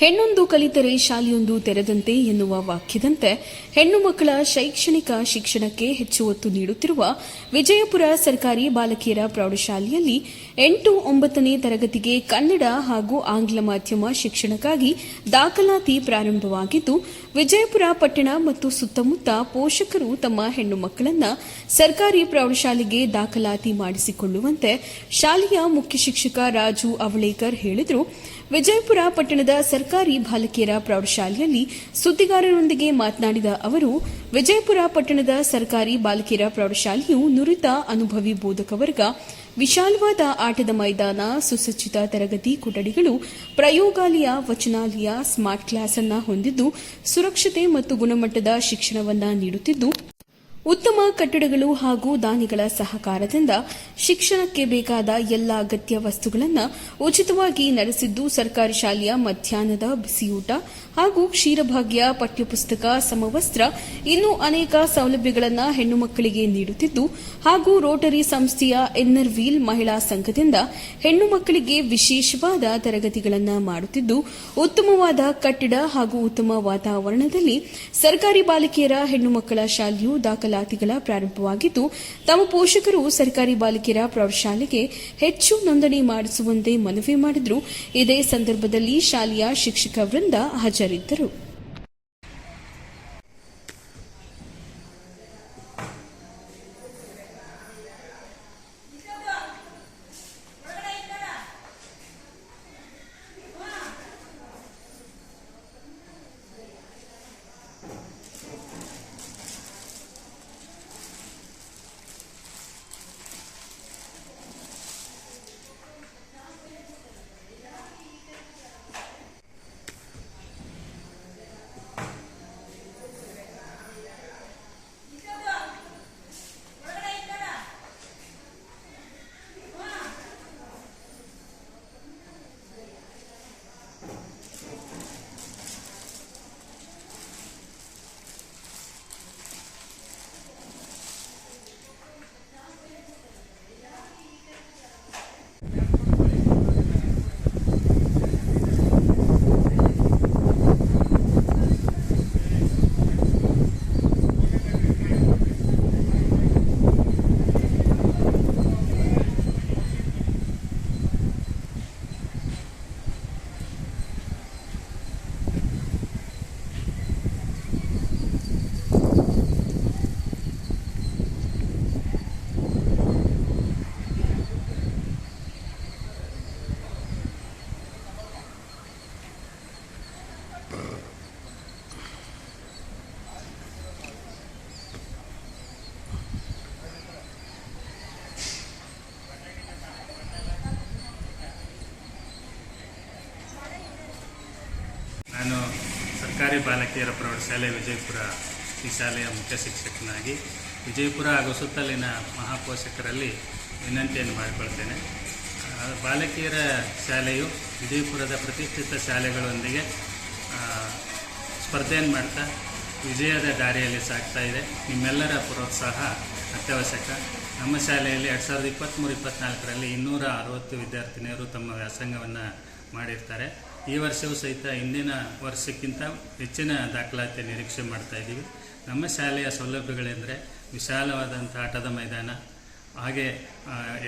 ಹೆಣ್ಣೊಂದು ಕಲಿತರೆ ಶಾಲೆಯೊಂದು ತೆರೆದಂತೆ ಎನ್ನುವ ವಾಕ್ಯದಂತೆ ಹೆಣ್ಣು ಮಕ್ಕಳ ಶೈಕ್ಷಣಿಕ ಶಿಕ್ಷಣಕ್ಕೆ ಹೆಚ್ಚು ಒತ್ತು ನೀಡುತ್ತಿರುವ ವಿಜಯಪುರ ಸರ್ಕಾರಿ ಬಾಲಕಿಯರ ಪ್ರೌಢಶಾಲೆಯಲ್ಲಿ ಎಂಟು ಒಂಬತ್ತನೇ ತರಗತಿಗೆ ಕನ್ನಡ ಹಾಗೂ ಆಂಗ್ಲ ಮಾಧ್ಯಮ ಶಿಕ್ಷಣಕ್ಕಾಗಿ ದಾಖಲಾತಿ ಪ್ರಾರಂಭವಾಗಿದ್ದು, ವಿಜಯಪುರ ಪಟ್ಟಣ ಮತ್ತು ಸುತ್ತಮುತ್ತ ಪೋಷಕರು ತಮ್ಮ ಹೆಣ್ಣು ಮಕ್ಕಳನ್ನ ಸರ್ಕಾರಿ ಪ್ರೌಢಶಾಲೆಗೆ ದಾಖಲಾತಿ ಮಾಡಿಸಿಕೊಳ್ಳುವಂತೆ ಶಾಲೆಯ ಮುಖ್ಯ ಶಿಕ್ಷಕ ರಾಜು ಅವಳೇಕರ್ ಹೇಳಿದರು. ವಿಜಯಪುರ ಪಟ್ಟಣದ ಸರ್ಕಾರಿ ಬಾಲಕಿಯರ ಪ್ರೌಢಶಾಲೆಯಲ್ಲಿ ಸುದ್ದಿಗಾರರೊಂದಿಗೆ ಮಾತನಾಡಿದ ಅವರು, ವಿಜಯಪುರ ಪಟ್ಟಣದ ಸರ್ಕಾರಿ ಬಾಲಕಿಯರ ಪ್ರೌಢಶಾಲೆಯು ನುರಿತ ಅನುಭವಿ ಬೋಧಕ ವರ್ಗ, ವಿಶಾಲವಾದ ಆಟದ ಮೈದಾನ, ಸುಸಜ್ಜಿತ ತರಗತಿ ಕೊಠಡಿಗಳು, ಪ್ರಯೋಗಾಲಯ, ವಚನಾಲಯ, ಸ್ಮಾರ್ಟ್ ಕ್ಲಾಸ್ ಅನ್ನು ಹೊಂದಿದ್ದು, ಸುರಕ್ಷತೆ ಮತ್ತು ಗುಣಮಟ್ಟದ ಶಿಕ್ಷಣವನ್ನು ನೀಡುತ್ತಿದ್ದು ಉತ್ತಮ ಕಟ್ಟಡಗಳು ಹಾಗೂ ದಾನಿಗಳ ಸಹಕಾರದಿಂದ ಶಿಕ್ಷಣಕ್ಕೆ ಬೇಕಾದ ಎಲ್ಲ ಅಗತ್ಯ ವಸ್ತುಗಳನ್ನು ಉಚಿತವಾಗಿ ನಡೆಸಿದ್ದು ಸರ್ಕಾರಿ ಶಾಲೆಯ ಮಧ್ಯಾಹ್ನದ ಬಿಸಿಯೂಟ ಹಾಗೂ ಕ್ಷೀರಭಾಗ್ಯ ಪಠ್ಯಪುಸ್ತಕ, ಸಮವಸ್ತ್ರ ಇನ್ನೂ ಅನೇಕ ಸೌಲಭ್ಯಗಳನ್ನು ಹೆಣ್ಣು ಮಕ್ಕಳಿಗೆ ನೀಡುತ್ತಿದ್ದು ಹಾಗೂ ರೋಟರಿ ಸಂಸ್ಥೆಯ ಎನ್ನರ್ವೀಲ್ ಮಹಿಳಾ ಸಂಘದಿಂದ ಹೆಣ್ಣು ಮಕ್ಕಳಿಗೆ ವಿಶೇಷವಾದ ತರಗತಿಗಳನ್ನು ಮಾಡುತ್ತಿದ್ದು ಉತ್ತಮವಾದ ಕಟ್ಟಡ ಹಾಗೂ ಉತ್ತಮ ವಾತಾವರಣದಲ್ಲಿ ಸರ್ಕಾರಿ ಬಾಲಕಿಯರ ಹೆಣ್ಣು ಮಕ್ಕಳ ಶಾಲೆಯು ದಾಖಲಾತಿಗಳ ಪ್ರಾರಂಭವಾಗಿದ್ದು, ತಮ್ಮ ಪೋಷಕರು ಸರ್ಕಾರಿ ಬಾಲಕಿಯರ ಪ್ರೌಢಶಾಲೆಗೆ ಹೆಚ್ಚು ನೋಂದಣಿ ಮಾಡಿಸುವಂತೆ ಮನವಿ ಮಾಡಿದ್ರು. ಇದೇ ಸಂದರ್ಭದಲ್ಲಿ ಶಾಲೆಯ ಶಿಕ್ಷಕ ವೃಂದ ಹಾಜರಿದ್ದರು ನಾನು ಸರ್ಕಾರಿ ಬಾಲಕಿಯರ ಪ್ರೌಢಶಾಲೆ ವಿಜಯಪುರ ಈ ಶಾಲೆಯ ಮುಖ್ಯ ಶಿಕ್ಷಕನಾಗಿ. ವಿಜಯಪುರ ಹಾಗೂ ಸುತ್ತಲಿನ ಮಹಾಪೋಷಕರಲ್ಲಿ ವಿನಂತಿಯನ್ನು ಮಾಡಿಕೊಳ್ತೇನೆ. ಬಾಲಕಿಯರ ಶಾಲೆಯು ವಿಜಯಪುರದ ಪ್ರತಿಷ್ಠಿತ ಶಾಲೆಗಳೊಂದಿಗೆ ಸ್ಪರ್ಧೆಯನ್ನು ಮಾಡ್ತಾ ವಿಜಯದ ದಾರಿಯಲ್ಲಿ ಸಾಗ್ತಾ ಇದೆ. ನಿಮ್ಮೆಲ್ಲರ ಪ್ರೋತ್ಸಾಹ ಅತ್ಯವಶ್ಯಕ. ನಮ್ಮ ಶಾಲೆಯಲ್ಲಿ ಎರಡು ಸಾವಿರದ ಇಪ್ಪತ್ತ್ಮೂರು ಇಪ್ಪತ್ತ್ನಾಲ್ಕರಲ್ಲಿ ಇನ್ನೂರ ಅರವತ್ತು ವಿದ್ಯಾರ್ಥಿನಿಯರು ತಮ್ಮ ವ್ಯಾಸಂಗವನ್ನು ಮಾಡಿರ್ತಾರೆ. ಈ ವರ್ಷವೂ ಸಹಿತ ಹಿಂದಿನ ವರ್ಷಕ್ಕಿಂತ ಹೆಚ್ಚಿನ ದಾಖಲಾತಿ ನಿರೀಕ್ಷೆ ಮಾಡ್ತಾ ಇದ್ದೀವಿ. ನಮ್ಮ ಶಾಲೆಯ ಸೌಲಭ್ಯಗಳೆಂದರೆ ವಿಶಾಲವಾದಂಥ ಆಟದ ಮೈದಾನ, ಹಾಗೆ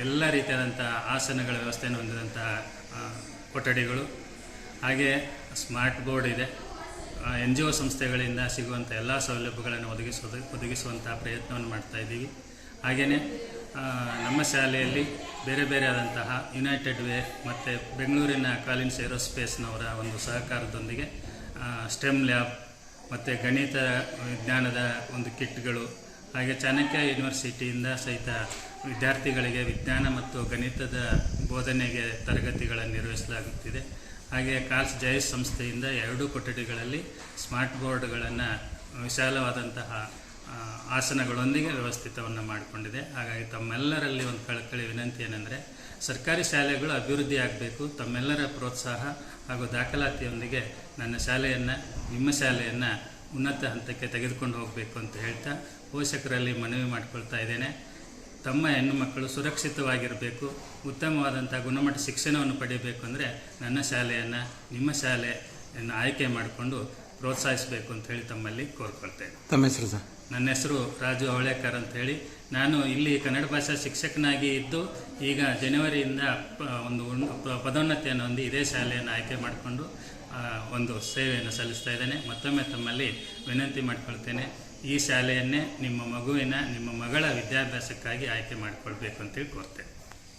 ಎಲ್ಲ ರೀತಿಯಾದಂಥ ಆಸನಗಳ ವ್ಯವಸ್ಥೆಯನ್ನು ಹೊಂದಿದಂತಹ ಕೊಠಡಿಗಳು, ಹಾಗೆ ಸ್ಮಾರ್ಟ್ ಬೋರ್ಡ್ ಇದೆ. ಎನ್ ಜಿ ಒ ಸಂಸ್ಥೆಗಳಿಂದ ಸಿಗುವಂಥ ಎಲ್ಲ ಸೌಲಭ್ಯಗಳನ್ನು ಒದಗಿಸೋದು, ಒದಗಿಸುವಂಥ ಪ್ರಯತ್ನವನ್ನು ಮಾಡ್ತಾ ಇದ್ದೀವಿ. ಹಾಗೆಯೇ ನಮ್ಮ ಶಾಲೆಯಲ್ಲಿ ಬೇರೆ ಬೇರೆ ಆದಂತಹ ಯುನೈಟೆಡ್ ವೇ ಮತ್ತು ಬೆಂಗಳೂರಿನ ಕಾಲಿನ್ಸ್ ಏರೋಸ್ಪೇಸ್ನವರ ಒಂದು ಸಹಕಾರದೊಂದಿಗೆ ಸ್ಟೆಮ್ ಲ್ಯಾಬ್ ಮತ್ತು ಗಣಿತ ವಿಜ್ಞಾನದ ಒಂದು ಕಿಟ್ಗಳು, ಹಾಗೆ ಚಾಣಕ್ಯ ಯೂನಿವರ್ಸಿಟಿಯಿಂದ ಸಹಿತ ವಿದ್ಯಾರ್ಥಿಗಳಿಗೆ ವಿಜ್ಞಾನ ಮತ್ತು ಗಣಿತದ ಬೋಧನೆಗೆ ತರಗತಿಗಳನ್ನು ನಿರ್ವಹಿಸಲಾಗುತ್ತಿದೆ. ಹಾಗೆ ಕಾಲ್ಸ್ ಜೈಸ್ ಸಂಸ್ಥೆಯಿಂದ ಎರಡೂ ಕೊಠಡಿಗಳಲ್ಲಿ ಸ್ಮಾರ್ಟ್ ಬೋರ್ಡ್ಗಳನ್ನು ವಿಶಾಲವಾದಂತಹ ಆಸನಗಳೊಂದಿಗೆ ವ್ಯವಸ್ಥಿತವನ್ನು ಮಾಡಿಕೊಂಡಿದೆ. ಹಾಗಾಗಿ ತಮ್ಮೆಲ್ಲರಲ್ಲಿ ಒಂದು ಕಳಕಳಿ ವಿನಂತಿ ಏನೆಂದರೆ, ಸರ್ಕಾರಿ ಶಾಲೆಗಳು ಅಭಿವೃದ್ಧಿ ಆಗಬೇಕು. ತಮ್ಮೆಲ್ಲರ ಪ್ರೋತ್ಸಾಹ ಹಾಗೂ ದಾಖಲಾತಿಯೊಂದಿಗೆ ನನ್ನ ಶಾಲೆಯನ್ನು, ನಿಮ್ಮ ಶಾಲೆಯನ್ನು ಉನ್ನತ ಹಂತಕ್ಕೆ ತೆಗೆದುಕೊಂಡು ಹೋಗಬೇಕು ಅಂತ ಹೇಳ್ತಾ, ಪೋಷಕರಲ್ಲಿ ಮನವಿ ಮಾಡಿಕೊಳ್ತಾ ಇದ್ದೇನೆ. ತಮ್ಮ ಹೆಣ್ಣು ಮಕ್ಕಳು ಸುರಕ್ಷಿತವಾಗಿರಬೇಕು. ಉತ್ತಮವಾದಂಥ ಗುಣಮಟ್ಟ ಶಿಕ್ಷಣವನ್ನು ಪಡೆಯಬೇಕು ಅಂದರೆ ನನ್ನ ಶಾಲೆಯನ್ನು, ನಿಮ್ಮ ಶಾಲೆಯನ್ನು ಆಯ್ಕೆ ಮಾಡಿಕೊಂಡು ಪ್ರೋತ್ಸಾಹಿಸಬೇಕು ಅಂತ ಹೇಳಿ ತಮ್ಮಲ್ಲಿ ಕೋರ್ಕೊಳ್ತೇನೆ. ತಮ್ಮ ಹೆಸರು ಸರ್? ನನ್ನ ಹೆಸರು ರಾಜು ಅವಳೇಕರ್ ಅಂತ ಹೇಳಿ. ನಾನು ಇಲ್ಲಿ ಕನ್ನಡ ಭಾಷಾ ಶಿಕ್ಷಕನಾಗಿ ಇದ್ದು ಈಗ ಜನವರಿಯಿಂದ ಒಂದು ಪದೋನ್ನತಿಯನ್ನು ಹೊಂದಿ ಇದೇ ಶಾಲೆಯನ್ನು ಆಯ್ಕೆ ಮಾಡಿಕೊಂಡು ಒಂದು ಸೇವೆಯನ್ನು ಸಲ್ಲಿಸ್ತಾ ಇದ್ದೇನೆ. ಮತ್ತೊಮ್ಮೆ ತಮ್ಮಲ್ಲಿ ವಿನಂತಿ ಮಾಡಿಕೊಳ್ತೇನೆ. ಈ ಶಾಲೆಯನ್ನೇ ನಿಮ್ಮ ಮಗುವಿನ ನಿಮ್ಮ ಮಗಳ ವಿದ್ಯಾಭ್ಯಾಸಕ್ಕಾಗಿ ಆಯ್ಕೆ ಮಾಡಿಕೊಳ್ಬೇಕು ಅಂತೇಳಿ ಕೋರ್ತೇನೆ.